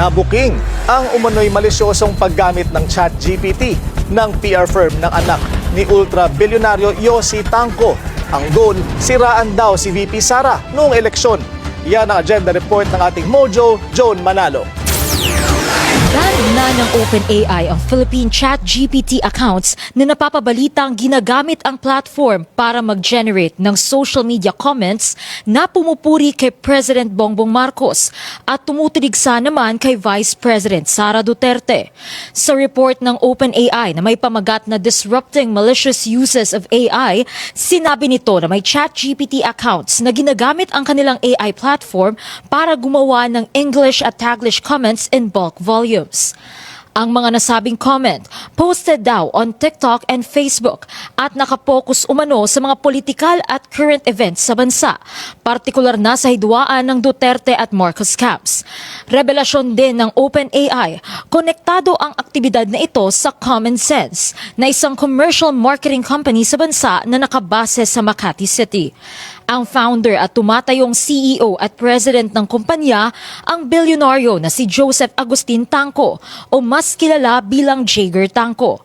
Nabuking ang umano'y malisyosong paggamit ng chat GPT ng PR firm ng anak ni ultra-bilyonaryo Yossi Tangco. Ang goal, siraan daw si VP Sara noong eleksyon. Yan ang agenda report ng ating Mojo, Joan Manalo. Ban na ng OpenAI ang Philippine Chat GPT accounts na napapabalitang ginagamit ang platform para mag-generate ng social media comments na pumupuri kay President Bongbong Marcos at tumutuligsa naman kay Vice President Sara Duterte. Sa report ng OpenAI na may pamagat na Disrupting Malicious Uses of AI, sinabi nito na may Chat GPT accounts na ginagamit ang kanilang AI platform para gumawa ng English at Taglish comments in bulk volumes. Ang mga nasabing comment, posted daw on TikTok and Facebook at nakapokus umano sa mga politikal at current events sa bansa, partikular na sa hidwaan ng Duterte at Marcos camps. Revelasyon din ng OpenAI, konektado ang aktibidad na ito sa Common Sense, na isang commercial marketing company sa bansa na nakabase sa Makati City. Ang founder at tumatayong CEO at president ng kumpanya ang bilyonaryo na si Joseph Agustin Tangco o mas kilala bilang Jager Franco.